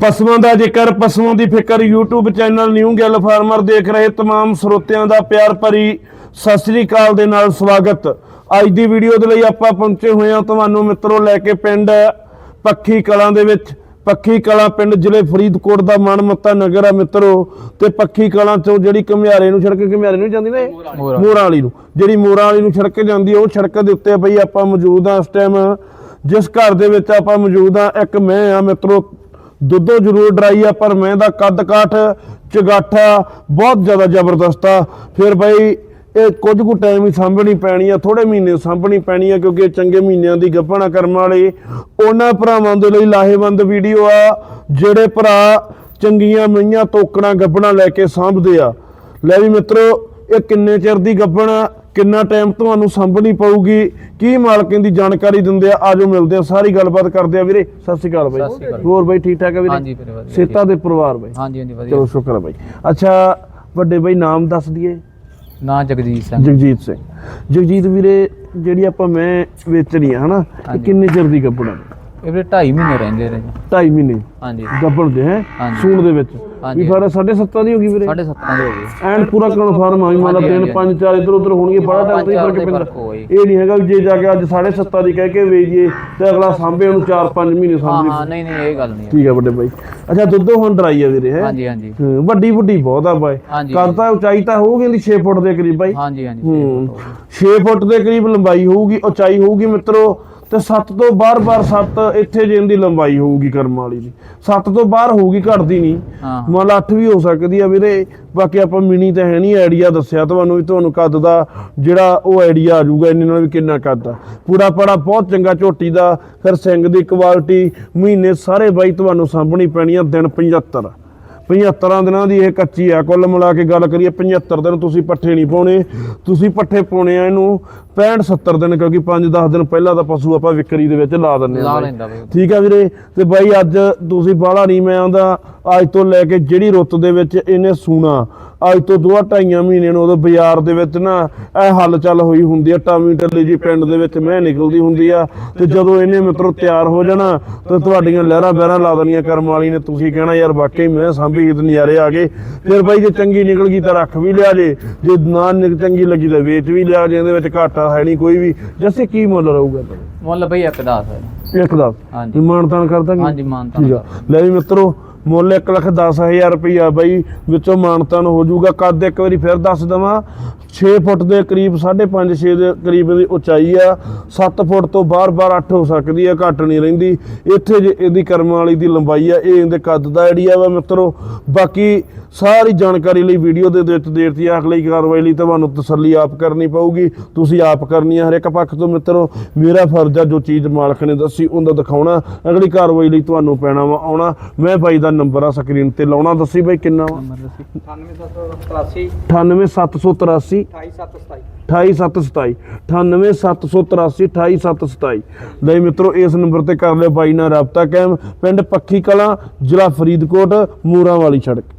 ਪਸ਼ੂਆਂ ਦਾ ਜ਼ਿਕਰ ਪਸ਼ੂਆਂ ਦੀ ਫਿਕਰ YouTube channel new Gill farmer ਦੇਖ ਰਹੇ तमाम ਸਰੋਤਿਆਂ ਦਾ ਪਿਆਰ ਭਰੀ ਸਤਿ ਸ੍ਰੀ ਅਕਾਲ ਦੇ ਨਾਲ ਸਵਾਗਤ ਅੱਜ ਦੀ ਵੀਡੀਓ ਦੇ ਲਈ ਆਪਾਂ ਪਹੁੰਚੇ ਹੋਏ ਹਾਂ ਤੁਹਾਨੂੰ ਮਿੱਤਰੋ ਲੈ ਕੇ ਪਿੰਡ ਪੱਖੀ ਕਲਾਂ ਦੇ ਵਿੱਚ ਪੱਖੀ ਕਲਾਂ ਪਿੰਡ ਜ਼ਿਲ੍ਹੇ ਫਰੀਦਕੋਟ ਦਾ ਮਨਮੱਤਾ ਨਗਰ ਆ ਮਿੱਤਰੋ ਤੇ ਪੱਖੀ ਕਲਾਂ ਤੋਂ ਜਿਹੜੀ ਘੁਮਿਆਰੇ ਨੂੰ ਸੜਕ ਘੁਮਿਆਰੇ ਨੂੰ ਜਾਂਦੀ ਨਾ ਇਹ? ਮੋਰਾਂ। ਮੋਰਾਂ ਵਾਲੀ ਨੂੰ ਜਿਹੜੀ ਮੋਰਾਂ ਵਾਲੀ ਨੂੰ ਸੜਕ ਜਾਂਦੀ ਆ ਉਹ ਸੜਕ ਦੇ ਉੱਤੇ ਬਈ ਆਪਾਂ ਮੌਜੂਦ ਆ ਇਸ ਟਾਈਮ ਜਿਸ ਘਰ ਦੇ ਵਿੱਚ ਆਪਾਂ ਮੌਜੂਦ ਆ ਇੱਕ ਮੈਂ ਆ ਮਿੱਤਰੋ ਦੁੱਧੋ ਜ਼ਰੂਰ ਡਰਾਈ ਆ, ਪਰ ਮੈਂ ਦਾ ਕੱਦ ਕਾਠ, ਚਗਾਠਾ ਬਹੁਤ ਜ਼ਿਆਦਾ ਜ਼ਬਰਦਸਤ ਆ। ਫਿਰ ਬਈ, ਇਹ ਕੁਝ ਕੁ ਟਾਈਮ ਹੀ ਸਾਂਭਣੀ ਪੈਣੀ ਆ ਥੋੜੇ ਮਹੀਨੇ ਸਾਂਭਣੀ ਪੈਣੀ ਆ, ਕਿਉਂਕਿ ਇਹ ਚੰਗੇ ਮਹੀਨਿਆਂ ਦੀ ਗੱਭਣਾ ਕਰਮ ਵਾਲੇ। ਉਹਨਾਂ ਭਰਾਵਾਂ ਦੇ ਲਈ ਲਾਹੇਵੰਦ ਵੀਡੀਓ ਆ, ਜਿਹੜੇ ਭਰਾ ਚੰਗੀਆਂ ਮਈਆਂ ਤੋਕੜਾਂ ਗੱਭਣਾ ਲੈ ਕੇ ਸਾਂਭਦੇ ਆ। ਲੈ ਵੀ ਮਿੱਤਰੋ, ਇਹ ਕਿੰਨੇ ਚਿਰ ਦੀ ਗੱਭਣਾ ਕਿੰਨਾ ਟਾਈਮ ਤੁਹਾਨੂੰ ਸਾਂਭਣੀ ਪਊਗੀ ਕੀ ਮਾਲਕਾਂ ਦੀ ਜਾਣਕਾਰੀ ਦਿੰਦੇ ਆ ਆਜੋ ਮਿਲਦੇ ਆ ਸਾਰੀ ਗੱਲਬਾਤ ਕਰਦੇ ਆ ਵੀਰੇ। ਸਤਿ ਸ਼੍ਰੀ ਅਕਾਲ ਬਾਈ। ਹੋਰ ਬਾਈ ਠੀਕ ਠਾਕ ਆ ਵੀਰੇ? ਹਾਂਜੀ ਵੀਰੇ ਵਧੀਆ ਸੇਤਾ ਦੇ ਪਰਿਵਾਰ ਬਾਈ। ਹਾਂਜੀ ਹਾਂਜੀ ਵਧੀਆ। ਚਲੋ ਸ਼ੁਕਰ ਆ ਬਾਈ। ਅੱਛਾ ਵੱਡੇ ਬਾਈ ਨਾਮ ਦੱਸ ਦਈਏ। ਨਾਂ ਜਗਜੀਤ ਸਿੰਘ। ਜਗਜੀਤ ਸਿੰਘ। ਜਗਜੀਤ ਵੀਰੇ ਜਿਹੜੀ ਆਪਾਂ ਮੈਂ ਵੇਚਣੀ ਆ ਹਨਾ ਇਹ। ਕਿੰਨੇ ਚਿਰ ਦੀ ਗੱਭਣਾ ਇਹ ਵੀਰੇ 2.5 ਮਹੀਨੇ ਰਹਿੰਦੇ ਰਹੇ 2.5 ਮਹੀਨੇ। ਹਾਂਜੀ। ਗੱਭਣ ਦੇ ਹੈ? ਹਾਂਜੀ। ਸੂਣ ਦੇ ਵਿੱਚ। ਹਾਂਜੀ। ਵੀ ਫਿਰ 7.5 ਦੀ ਹੋ ਗਈ ਵੀਰੇ। ਸਾਢੇ ਸੱਤਾਂ ਦੇ ਹੋ ਗਏ ਐਨ ਪੂਰਾ ਕਨਫਰਮ ਆ ਵੀ ਮਤਲਬ ਹਾਂਜੀ, ਦਿਨ ਹਾਂਜੀ। 5 4 ਇਧਰ ਉਧਰ ਹੋਣਗੇ ਬੜਾ ਟਾਈਮ ਤੇ ਪੰਜ ਚਾਰ ਫ਼ਰਕ ਦੇ ਪੈਂਦਾ। ਫ਼ਰਕ ਹੋਏ। ਇਹ ਨਹੀਂ ਹੈਗਾ ਵੀ ਜੇ ਜਾ ਕੇ ਅੱਜ 7.5 ਦੀ ਕਹਿ ਕੇ ਵੇਚੀਏ ਤੇ ਅਗਲਾ ਸਾਂਭੇ ਉਹਨੂੰ 4-5 ਮਹੀਨੇ ਹਾਂ ਸਾਂਭੇ। ਹਾਂ ਨਹੀਂ ਨਹੀਂ ਇਹ ਗੱਲ ਨਹੀਂ ਹੈ। ਠੀਕ ਆ ਵੱਡੇ ਬਾਈ। ਅੱਛਾ ਦੁੱਧੋ ਹੁਣ ਡਰਾਈ ਆ ਵੀਰੇ ਹੈ? ਹਾਂਜੀ ਹਾਂਜੀ। ਵੱਡੀ ਵੱਡੀ ਬਹੁਤ ਆ ਬਾਈ। ਹਾਂਜੀ। ਕਰਤਾ ਉਚਾਈ ਤਾਂ ਹੋਊਗੀ 6 ਫੁੱਟ ਦੇ ਕਰੀਬ ਬਾਈ। ਹਾਂਜੀ ਹਾਂਜੀ ਹੂੰ 6 ਫੁੱਟ ਦੇ ਕਰੀਬ ਲੰਬਾਈ ਹੋਊਗੀ ਉਚਾਈ ਹੋਊਗੀ ਮਿੱਤਰੋ। ਤੇ 7 ਤੋਂ ਬਾਰ-ਬਾਰ 7 ਇੱਥੇ ਜਿੰਨ ਦੀ ਲੰਬਾਈ ਹੋਊਗੀ ਕਰਮ ਵਾਲੀ ਦੀ। 7 ਤੋਂ ਬਾਹਰ ਹੋਊਗੀ ਘਟਦੀ ਨਹੀਂ। ਹਾਂ। ਮੰਨ ਲਾ 8 ਵੀ ਹੋ ਸਕਦੀ ਆ ਵੀਰੇ। ਬਾਕੀ ਆਪਾਂ ਮਿਨੀ ਤਾਂ ਹੈ ਨਹੀਂ ਆਈਡੀਆ ਦੱਸਿਆ ਤੁਹਾਨੂੰ ਵੀ ਤੁਹਾਨੂੰ ਕੱਦ ਦਾ ਜਿਹੜਾ ਉਹ ਆਈਡੀਆ ਆ ਜਾਊਗਾ ਇਹਨਾਂ ਨਾਲ ਵੀ ਕਿੰਨਾ ਕੱਦ ਆ। ਪੂਰਾ ਪੜਾ ਬਹੁਤ ਚੰਗਾ ਝੋਟੀ ਦਾ ਫਿਰ ਸਿੰਘ ਦੀ ਕੁਆਲਿਟੀ ਮਹੀਨੇ ਸਾਰੇ ਬਾਈ ਤੁਹਾਨੂੰ ਸਾਂਭਣੀ ਪੈਣੀ ਆ ਦਿਨ 75 75 ਦਿਨਾਂ ਦੀ ਇਹ ਕੱਚੀ ਆ। ਕੁੱਲ ਮਿਲਾ ਕੇ ਗੱਲ ਕਰੀਏ 75 ਦਿਨ ਤੁਸੀਂ ਪੱਠੇ ਨਹੀਂ ਪਾਉਣੇ। ਤੁਸੀਂ ਪੱਠੇ ਪਾਉਣੇ ਆ ਇਹਨੂੰ 65 70 ਦਿਨ ਕਿਉਂਕਿ 5-10 ਦਿਨ ਪਹਿਲਾਂ ਤਾਂ ਪਸ਼ੂ ਆਪਾਂ ਵਿਕਰੀ ਦੇ ਵਿੱਚ ਲਾ ਲਾ ਆ। ਠੀਕ ਆ ਵੀਰੇ? ਤੇ ਬਾਈ ਅੱਜ ਤੁਸੀਂ ਬਾਹਲਾ ਨਹੀਂ ਮੈਂ ਆਂਦਾ ਅੱਜ ਤੋਂ ਲੈ ਕੇ ਜਿਹੜੀ ਰੁੱਤ ਦੇ ਵਿੱਚ ਇਹਨੇ ਸੂਣਾ ਅੱਜ ਤੋਂ ਦੋ ਢਾਈਆਂ ਮਹੀਨੇ ਨੂੰ ਉਦੋਂ ਬਾਜ਼ਾਰ ਦੇ ਵਿੱਚ ਨਾ ਇਹ ਹਲਚਲ ਹੋਈ ਹੁੰਦੀ ਆ ਟਾਮੀ ਟੱਲੀ ਜੀ ਪਿੰਡ ਦੇ ਵਿੱਚ ਮੈਂ ਨਿਕਲਦੀ ਹੁੰਦੀ ਆ ਤੇ ਜਦੋਂ ਇਹਨੇ ਮਿੱਤਰੋ ਤਿਆਰ ਹੋ ਜਾਣਾ ਤੇ ਤੁਹਾਡੀਆਂ ਲਹਿਰਾਂ ਬਹਿਰਾਂ ਲਾ ਦੇਣੀਆਂ ਕਰਮ ਵਾਲੀ ਨੇ ਤੁਸੀਂ ਕਹਿਣਾ ਯਾਰ ਵਾਕਈ ਮੈਂ ਸਾਂਭੀ ਤੇ ਨਜ਼ਾਰੇ ਆ ਗਏ। ਫਿਰ ਬਾਈ ਜੇ ਚੰਗੀ ਨਿਕਲ ਗਈ ਤਾਂ ਰੱਖ ਵੀ ਲਿਆ ਜੇ ਜੇ ਨਾ ਨਿਕ ਚੰਗੀ ਲੱਗੀ ਤਾਂ ਵੇਚ ਵੀ ਲਿਆ ਜੇ ਇਹਦੇ ਵਿੱਚ ਘਾਟਾ ਹੈ ਨਹੀਂ ਕੋਈ ਵੀ। ਜੱਸੇ ਕੀ ਮੁੱਲ ਰਹੂਗਾ ਤੁਹਾਡਾ? ਮੁੱਲ ਬਈ ਇੱਕ ਦੱਸ ਹੈ ਇੱਕ ਦਾ? ਹਾਂਜੀ। ਮਾਨਤਾਨ ਕਰ ਦਾਂਗੇ ਹਾਂਜੀ ਮਾਨਤਾਨ ਠੀਕ ਆ। ਲੈ ਵੀ ਮਿੱਤਰੋ ਮੁੱਲ 1 ਲੱਖ 10000 ਰੁਪਈਆ ਬਾਈ, ਵਿੱਚੋਂ ਮਾਨਤਾਨ ਹੋ ਜਾਊਗਾ। ਕੱਦ ਇੱਕ ਵਾਰੀ ਫਿਰ ਦੱਸ ਦਵਾਂ 6 ਫੁੱਟ ਦੇ ਕਰੀਬ 5.5 6 ਦੇ ਕਰੀਬ ਦੀ ਉਚਾਈ ਆ। 7 ਫੁੱਟ ਤੋਂ ਬਾਹਰ-ਬਾਹਰ 8 ਹੋ ਸਕਦੀ ਆ, ਘੱਟ ਨਹੀਂ ਰਹਿੰਦੀ। ਇੱਥੇ ਜੇ ਇਹਦੀ ਕਰਮ ਵਾਲੀ ਦੀ ਲੰਬਾਈ ਆ, ਇਹ ਇਹਦੇ ਕੱਦ ਦਾ ਏਰੀਆ ਵਾ ਮਿੱਤਰੋ। ਬਾਕੀ ਸਾਰੀ ਜਾਣਕਾਰੀ ਲਈ ਵੀਡੀਓ ਦੇ ਵਿੱਚ ਦੇਰਤੀ ਅਗਲੀ ਕਾਰਵਾਈ ਲਈ ਤੁਹਾਨੂੰ ਤਸੱਲੀ ਆਪ ਕਰਨੀ ਪਊਗੀ। ਤੁਸੀਂ ਆਪ ਕਰਨੀ ਆ ਹਰ ਇੱਕ ਪੱਖ ਤੋਂ ਮਿੱਤਰੋ। ਮੇਰਾ ਫਰਜ਼ ਆ ਜੋ ਚੀਜ਼ ਮਾਲਕ ਨੇ ਦੱਸੀ ਉਹਦਾ ਦਿਖਾਉਣਾ। ਅਗਲੀ ਕਾਰਵਾਈ ਲਈ ਤੁਹਾਨੂੰ ਪੈਣਾ ਵਾ ਆਉਣਾ। ਮੈਂ ਬਾਈ ਦਾ ਨੰਬਰ ਆ ਸਕਰੀਨ ਤੇ ਲਾਉਣਾ। ਦੱਸੀ ਬਾਈ ਕਿੰਨਾ ਵਾ? ਨੰਬਰ ਦੱਸੀ। 9783 98783 28727 28727 98783 28727 ਲੈ ਮਿੱਤਰੋ ਇਸ ਨੰਬਰ ਤੇ ਕਰ ਲਿਓ ਬਾਈ ਨਾਲ ਰਾਬਤਾ ਕਾਇਮ। ਪਿੰਡ ਪੱਖੀ ਕਲਾਂ ਜ਼ਿਲ੍ਹਾ ਫਰੀਦਕੋਟ ਮੂਰਾਂ ਵਾਲੀ ਸੜਕ।